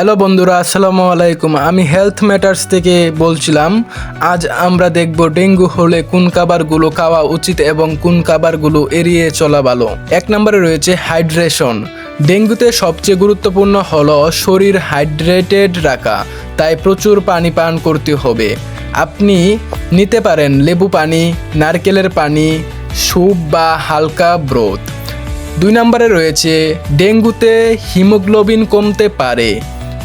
Hello বন্ধুরা, আসসালামু আলাইকুম। আমি হেলথ ম্যাটার্স থেকে বলছিলাম, আজ আমরা দেখব ডেঙ্গু হলে কোন খাবারগুলো খাওয়া উচিত এবং কোন খাবারগুলো এড়িয়ে চলা ভালো। এক নম্বরে রয়েছে হাইড্রেশন। ডেঙ্গুতে সবচেয়ে গুরুত্বপূর্ণ হলো শরীর হাইড্রেটেড রাখা, তাই প্রচুর পানি পান করতে হবে। আপনি নিতে পারেন লেবু পানি, নারকেলের পানি, স্যুপ বা হালকা ব্রোথ দুই নম্বরে রয়েছে, ডেঙ্গুতে হিমোগ্লোবিন কমতে পারে।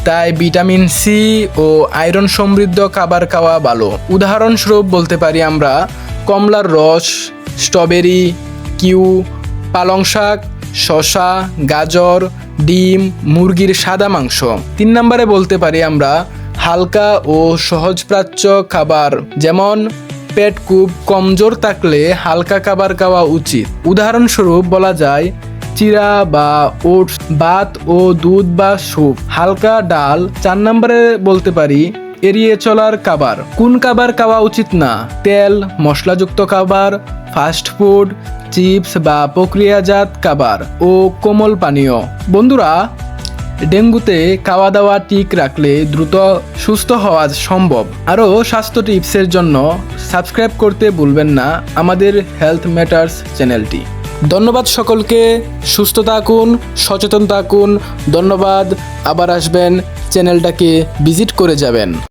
তাই ভিটামিন সি ও আয়রন সমৃদ্ধ খাবার খাওয়া ভালো। উদাহরণস্বরূপ বলতে পারি আমরা কমলার রস, স্ট্রবেরি, কিউ, পালং শাক শশা গাজর, ডিম, মুরগির সাদা মাংস। তিন নম্বরে বলতে পারি আমরা হালকা ও সহজপ্রাচ্য খাবার, যেমন পেট খুব কমজোর থাকলে হালকা খাবার খাওয়া উচিত। উদাহরণস্বরূপ বলা যায় চিরা বা ওটস, ভাত ও দুধ বা স্যুপ, হালকা ডাল, চার নম্বরে বলতে পারি এড়িয়ে চলার খাবার। কোন খাবার খাওয়া উচিত না? তেল, মশলাযুক্ত খাবার ফাস্ট ফুড চিপস বা প্রক্রিয়াজাত খাবার ও কোমল পানীয়। বন্ধুরা, ডেঙ্গুতে খাওয়া দাওয়া ঠিক রাখলে দ্রুত সুস্থ হওয়া সম্ভব। আরও স্বাস্থ্য টিপসের জন্য সাবস্ক্রাইব করতে ভুলবেন না আমাদের হেলথ ম্যাটার্স চ্যানেলটি। ধন্যবাদ সকলকে সুস্থ থাকুন সচেতন থাকুন ধন্যবাদ। আবার আসবেন চ্যানেলটাকে ভিজিট করে যাবেন।